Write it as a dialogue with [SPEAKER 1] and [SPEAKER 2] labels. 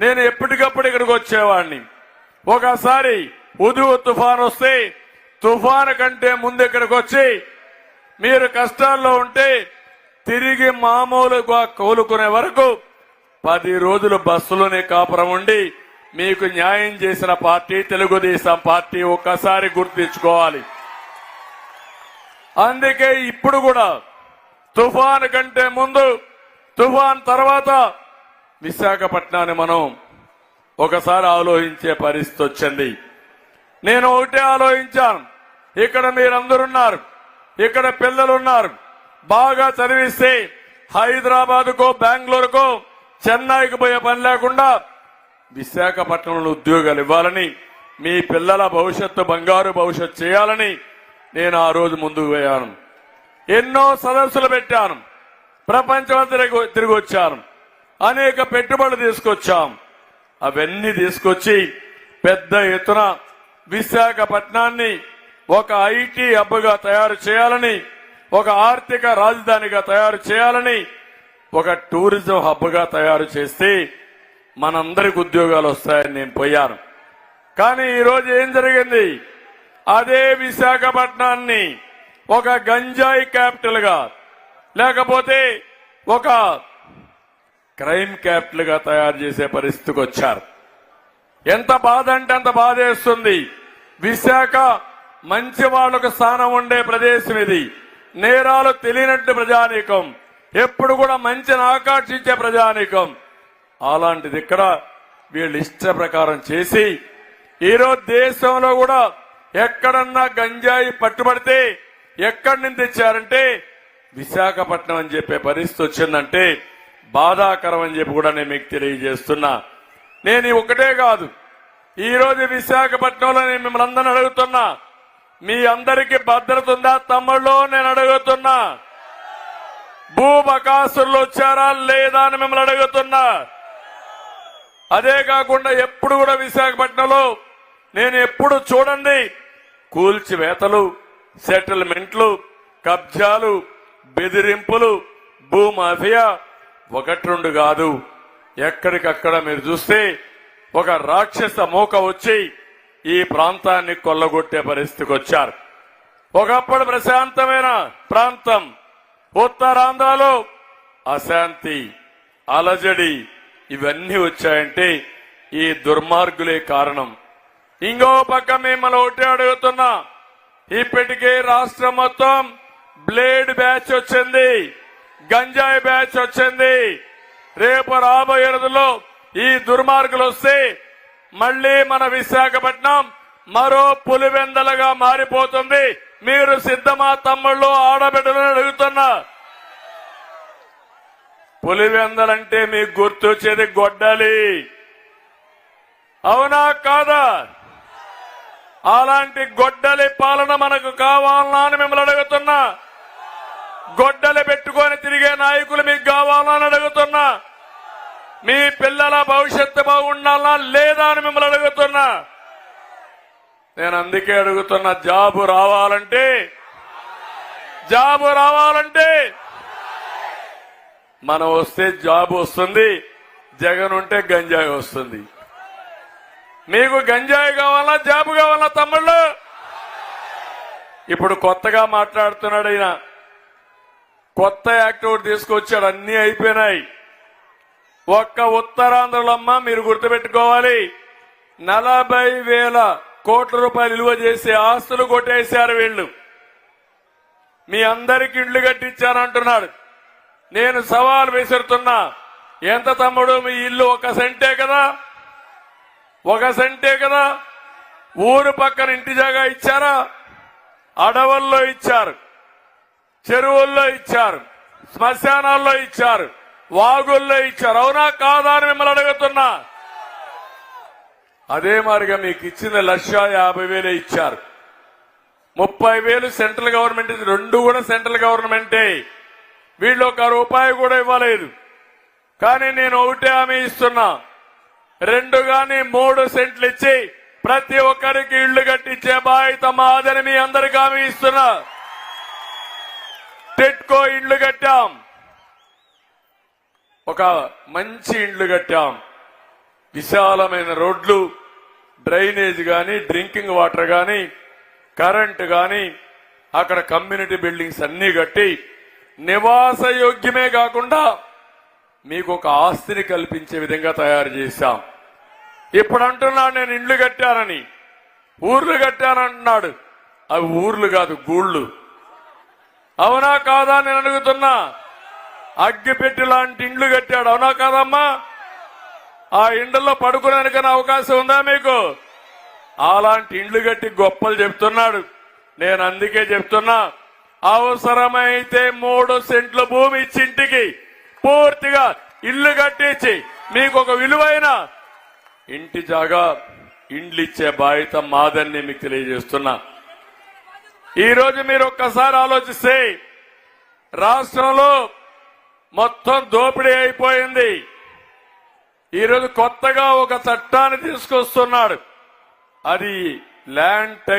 [SPEAKER 1] నేను ఎప్పటికప్పుడు ఇక్కడికి వచ్చేవాడిని. ఒకసారి ఉదువు తుఫాన్ వస్తే తుఫాను కంటే ముందు ఇక్కడికి వచ్చి మీరు కష్టాల్లో ఉంటే తిరిగి మామూలుగా కోలుకునే వరకు పది రోజులు బస్సులోనే కాపురం ఉండి మీకు న్యాయం చేసిన పార్టీ తెలుగుదేశం పార్టీ ఒక్కసారి గుర్తించుకోవాలి అందుకే ఇప్పుడు కూడా తుఫాన్ కంటే ముందు తుఫాన్ తర్వాత విశాఖపట్నాన్ని మనం ఒకసారి ఆలోచించే పరిస్థితి వచ్చింది. నేను ఒకటే ఆలోచించాను. ఇక్కడ మీరందరున్నారు. ఇక్కడ పిల్లలున్నారు. బాగా చదివిస్తే హైదరాబాద్కో బెంగళూరుకో చెన్నైకి పోయే పని లేకుండా విశాఖపట్నంలో ఉద్యోగాలు ఇవ్వాలని మీ పిల్లల భవిష్యత్తు బంగారు భవిష్యత్తు చేయాలని నేను ఆ రోజు ముందుకు పోయాను. ఎన్నో సదస్సులు పెట్టాను. ప్రపంచం తిరిగి తిరిగి వచ్చాను. అనేక పెట్టుబడులు తీసుకొచ్చాం. అవన్నీ తీసుకొచ్చి పెద్ద ఎత్తున విశాఖపట్నాన్ని ఒక ఐటీ హబ్గా తయారు చేయాలని ఒక ఆర్థిక రాజధానిగా తయారు చేయాలని ఒక టూరిజం హబ్గా తయారు చేస్తే మనందరికి ఉద్యోగాలు వస్తాయని నేను పోయాను. కానీ ఈరోజు ఏం జరిగింది? అదే విశాఖపట్నాన్ని ఒక గంజాయి క్యాపిటల్గా లేకపోతే ఒక క్రైమ్ క్యాపిటల్గా తయారు చేసే పరిస్థితికి వచ్చారు. ఎంత బాధ అంటే అంత బాధ వేస్తుంది విశాఖ మంచి వాళ్ళకు స్థానం ఉండే ప్రదేశం ఇది. నేరాలు తెలియనట్టు ప్రజానీకం. ఎప్పుడు కూడా మంచిని ఆకర్షించే ప్రజానీకం. అలాంటిది ఇక్కడ వీళ్ళు ఇష్ట ప్రకారం చేసి ఈరోజు దేశంలో కూడా ఎక్కడన్నా గంజాయి పట్టుబడితే ఎక్కడి నుంచి తెచ్చారంటే విశాఖపట్నం అని చెప్పే పరిస్థితి వచ్చిందంటే బాధాకరం అని చెప్పి కూడా నేను మీకు తెలియజేస్తున్నా. నేను ఒకటే కాదు ఈరోజు విశాఖపట్నంలో నేను మిమ్మల్ని అందరిని అడుగుతున్నా. మీ అందరికీ భద్రత ఉందా తమ్ముళ్ళు? నేను అడుగుతున్నా. భూబకాసులు వచ్చారా లేదా అని మిమ్మల్ని అడుగుతున్నా. అదే కాకుండా ఎప్పుడు కూడా విశాఖపట్నంలో నేను ఎప్పుడు చూడండి కూల్చివేతలు సెటిల్మెంట్లు కబ్జాలు బెదిరింపులు భూమాఫియా ఒకటి రెండు కాదు. ఎక్కడికక్కడ మీరు చూస్తే ఒక రాక్షస మూక వచ్చి ఈ ప్రాంతాన్ని కొల్లగొట్టే పరిస్థితికి వచ్చారు. ఒకప్పుడు ప్రశాంతమైన ప్రాంతం. ఉత్తరాంధ్రలో అశాంతి అలజడి ఇవన్నీ వచ్చాయంటే ఈ దుర్మార్గులే కారణం. ఇంకో పక్క మిమ్మల్ని ఒకటే అడుగుతున్నా. ఇప్పటికే రాష్ట్రం మొత్తం బ్లేడ్ బ్యాచ్ వచ్చింది. గంజాయి బ్యాచ్ వచ్చింది. రేపు రాబోయే రోజుల్లో ఈ దుర్మార్గులు వస్తే మళ్ళీ మన విశాఖపట్నం మరో పులివెందలుగా మారిపోతుంది. మీరు సిద్ధమా తమ్ముళ్ళు ఆడబిడ్డలను అడుగుతున్నా. పులివెందలంటే మీకు గుర్తొచ్చేది గొడ్డలి. అవునా కాదా? అలాంటి గొడ్డలి పాలన మనకు కావాలనా అని మిమ్మల్ని అడుగుతున్నా. గొడ్డలి పెట్టుకొని తిరిగే నాయకులు మీకు కావాలా అని అడుగుతున్నా మీ పిల్లల భవిష్యత్తు బాగుండాలా లేదా అని మిమ్మల్ని అడుగుతున్నా? నేను అందుకే అడుగుతున్నా జాబు రావాలంటే జాబు రావాలంటే. మనం వస్తే జాబ్ వస్తుంది జగన్ ఉంటే గంజాయి వస్తుంది. మీకు గంజాయి కావాలా జాబ్ కావాలా తమ్ముళ్ళు? ఇప్పుడు కొత్తగా మాట్లాడుతున్నాడు ఆయన. కొత్త యాక్ట్ ఒకటి తీసుకొచ్చాడు అన్ని అయిపోయినాయి. ఒక్క ఉత్తరాంధ్రలో అమ్మ మీరు గుర్తుపెట్టుకోవాలి. నలభై వేల కోట్ల రూపాయలు విలువ చేసే ఆస్తులు కొట్టేశారు వీళ్ళు. మీ అందరికి ఇండ్లు కట్టించారంటున్నాడు. నేను సవాల్ విసురుతున్నా. ఎంత తమ్ముడు మీ ఇల్లు ఒక సెంటే కదా? ఒక సెంటే కదా? ఊరు పక్కన ఇంటి జాగా ఇచ్చారా? అడవుల్లో ఇచ్చారు. చెరువుల్లో ఇచ్చారు. శ్మశానాల్లో ఇచ్చారు. వాగుల్లో ఇచ్చారు. అవునా కాదా అని మిమ్మల్ని అడుగుతున్నా. అదే మారిగా మీకు ఇచ్చిన లక్ష యాభై వేలే ఇచ్చారు. ముప్పై వేలు సెంట్రల్ గవర్నమెంట్ ఇది రెండు కూడా సెంట్రల్ గవర్నమెంటే. వీళ్ళు ఒక రూపాయి కూడా ఇవ్వలేదు. కానీ నేను ఒకటే హామీ ఇస్తున్నా. రెండు గాని మూడు సెంట్లు ఇచ్చి ప్రతి ఒక్కరికి ఇళ్ళు కట్టించే బాధ్యత మాదని మీ అందరికి హామీ ఇస్తున్నా. టెట్కో ఇళ్ళు కట్టాం. ఒక మంచి ఇండ్లు కట్టాం. విశాలమైన రోడ్లు డ్రైనేజ్ కానీ డ్రింకింగ్ వాటర్ కానీ కరెంట్ కానీ అక్కడ కమ్యూనిటీ బిల్డింగ్స్ అన్నీ కట్టి నివాస యోగ్యమే కాకుండా మీకు ఒక ఆస్తిని కల్పించే విధంగా తయారు చేశాం. ఇప్పుడు అంటున్నాడు నేను ఇండ్లు కట్టానని. ఊర్లు కట్టానంటున్నాడు. అవి ఊర్లు కాదు గూళ్ళు. అవునా కాదా నేను అడుగుతున్నా. అగ్గిపెట్టి లాంటి ఇండ్లు కట్టాడు. అవునా కాదమ్మా? ఆ ఇండ్లలో పడుకునేందుకనే అవకాశం ఉందా మీకు? అలాంటి ఇండ్లు కట్టి గొప్పలు చెప్తున్నాడు. నేను అందుకే చెప్తున్నా అవసరమైతే మూడు సెంట్ల భూమి ఇచ్చి ఇంటికి పూర్తిగా ఇల్లు కట్టించి మీకు ఒక విలువైన ఇంటి జాగా ఇండ్లు ఇచ్చే బాధ్యత మాదని మీకు తెలియజేస్తున్నా. ఈరోజు మీరు ఒక్కసారి ఆలోచిస్తే రాష్ట్రంలో మొత్తం దోపిడీ అయిపోయింది. ఈరోజు కొత్తగా ఒక చట్టాన్ని తీసుకొస్తున్నాడు. అది ల్యాండ్ టైటిల్